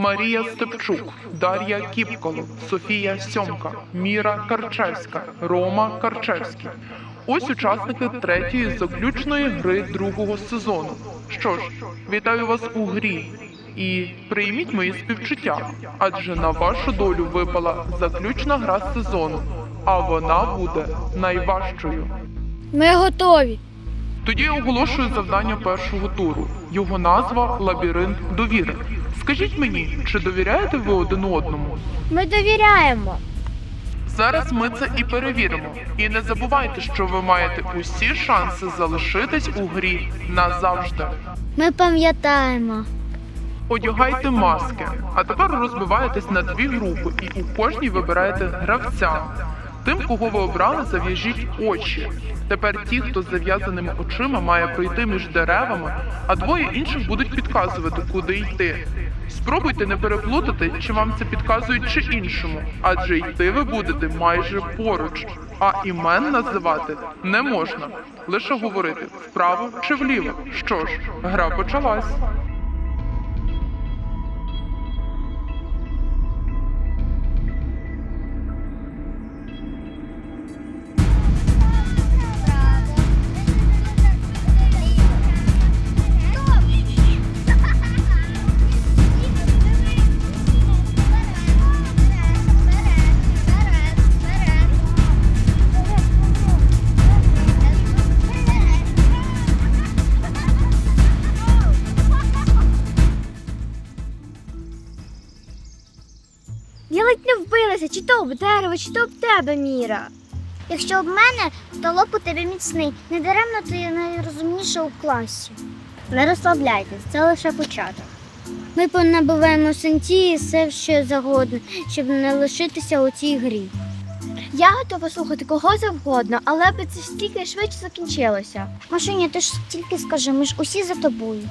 Марія Степчук, Дар'я Кіпколо, Софія Сьомка, Міра Карчевська, Рома Карчевський. Ось учасники третьої заключної гри другого сезону. Що ж, вітаю вас у грі і прийміть мої співчуття, адже на вашу долю випала заключна гра сезону, а вона буде найважчою. Ми готові. Тоді я оголошую завдання першого туру. Його назва Лабіринт довіри. Скажіть мені, чи довіряєте ви один одному? Ми довіряємо. Зараз ми це і перевіримо. І не забувайте, що ви маєте усі шанси залишитись у грі назавжди. Ми пам'ятаємо. Одягайте маски, а тепер розбиваєтесь на дві групи і у кожній вибираєте гравця. Тим, кого ви обрали, зав'яжіть очі. Тепер ті, хто з зав'язаними очима, має пройти між деревами, а двоє інших будуть підказувати, куди йти. Спробуйте не переплутати, чи вам це підказують чи іншому, адже йти ви будете майже поруч, а імен називати не можна. Лише говорити вправо чи вліво. Що ж, гра почалась. Не чи то об дерево, чи то об тебе, Міра. Якщо об мене, то лоб у тебе міцний. Не даремно ти найрозумніша у класі. Не розслабляйтесь, це лише початок. Ми понабиваємо синті і все що завгодно, щоб не лишитися у цій грі. Я готова слухати кого завгодно, але аби це стільки швидше закінчилося. Машуня, ти ж тільки скажи, ми ж усі за тобою.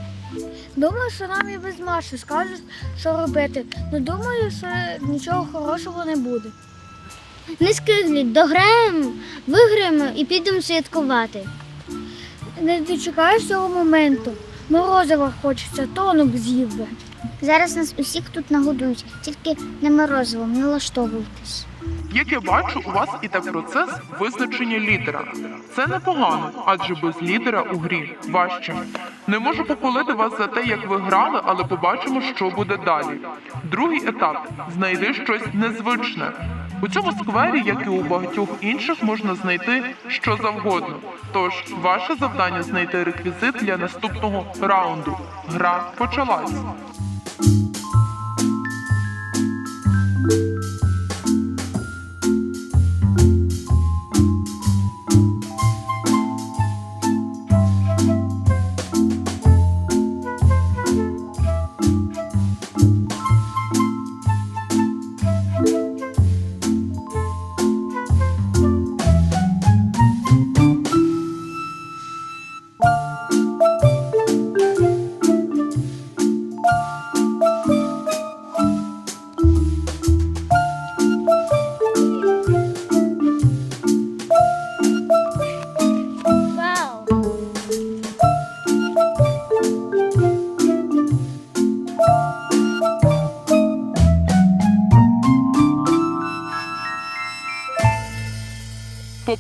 Думаю, що нам і без Маші скажуть, що робити. Ну думаю, що нічого хорошого не буде. Не скигліть, дограємо, виграємо і підемо святкувати. Не дочекаєш цього моменту. Морозива хочеться, тонок з'їв би. Зараз нас усіх тут нагодують, тільки не морозивом, не лаштовуйтесь. Як я бачу, у вас іде процес визначення лідера. Це непогано, адже без лідера у грі важче. Не можу похвалити вас за те, як ви грали, але побачимо, що буде далі. Другий етап знайди щось незвичне. У цьому сквері, як і у багатьох інших, можна знайти що завгодно. Тож, ваше завдання знайти реквізит для наступного раунду. Гра почалась.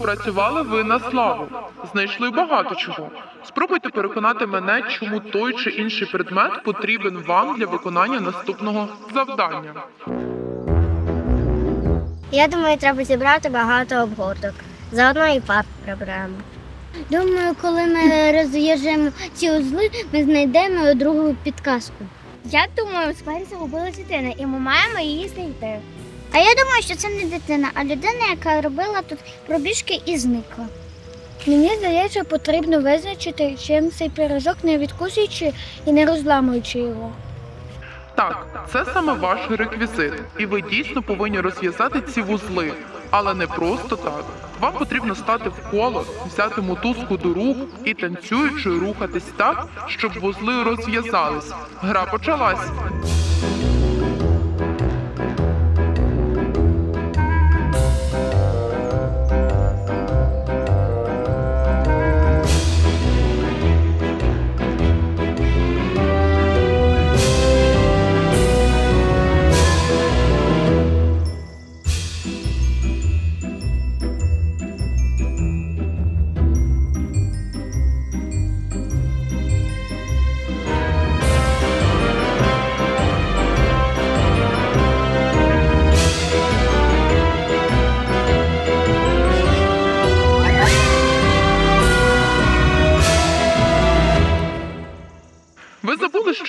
Попрацювали ви на славу, знайшли багато чого. Спробуйте переконати мене, чому той чи інший предмет потрібен вам для виконання наступного завдання. Я думаю, треба зібрати багато обгорток. Заодно і пар приберемо. Думаю, коли ми розв'яжемо ці узли, ми знайдемо другу підказку. Я думаю, у сквері загубила дитина, і ми маємо її знайти. А я думаю, що це не дитина, а людина, яка робила тут пробіжки і зникла. Мені здається, потрібно визначити, чим цей пирожок не відкусуючи і не розламуючи його. Так, це саме ваш реквізит, і ви дійсно повинні розв'язати ці вузли, але не просто так. Вам потрібно стати в коло, взяти мотузку до рук і танцюючи рухатись так, щоб вузли розв'язались. Гра почалась.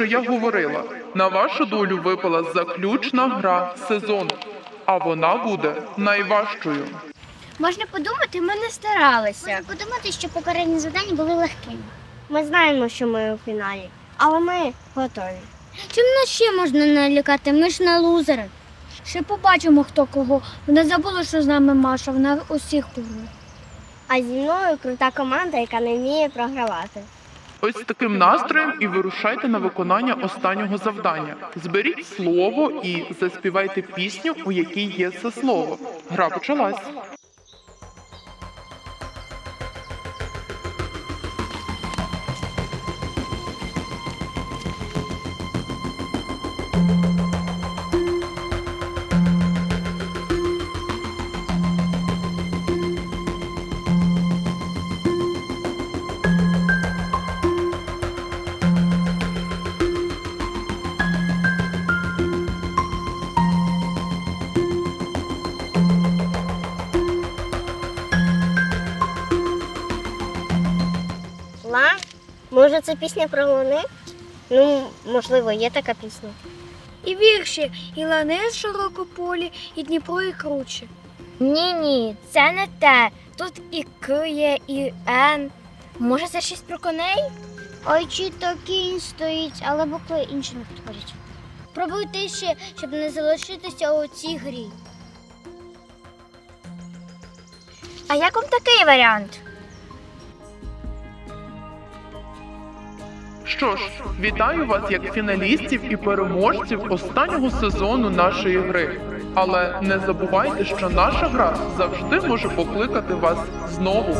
Що я говорила. На вашу долю випала заключна гра сезону, а вона буде найважчою. Можна подумати, ми не старалися. Можна подумати, що попередні завдання були легкими. Ми знаємо, що ми у фіналі, але ми готові. Чим нас ще можна налякати? Ми ж не лузери. Ще побачимо, хто кого. Вони забули, що з нами Маша, вона усіх порве. А зі мною крута команда, яка не вміє програвати. Ось з таким настроєм і вирушайте на виконання останнього завдання. Зберіть слово і заспівайте пісню, у якій є це слово. Гра почалась. Ла? Може, це пісня про луни? Ну, можливо, є така пісня. І вірші, і лани широкополі, і Дніпро, і круче. Ні, ні, це не те. Тут і К є, і Н. Може, це щось про коней? Ой, чи то кінь стоїть, але букви інші не підходять. Пробуйте ще, щоб не залишитися у цій грі. А як вам такий варіант? Що ж, вітаю вас як фіналістів і переможців останнього сезону нашої гри. Але не забувайте, що наша гра завжди може покликати вас знову.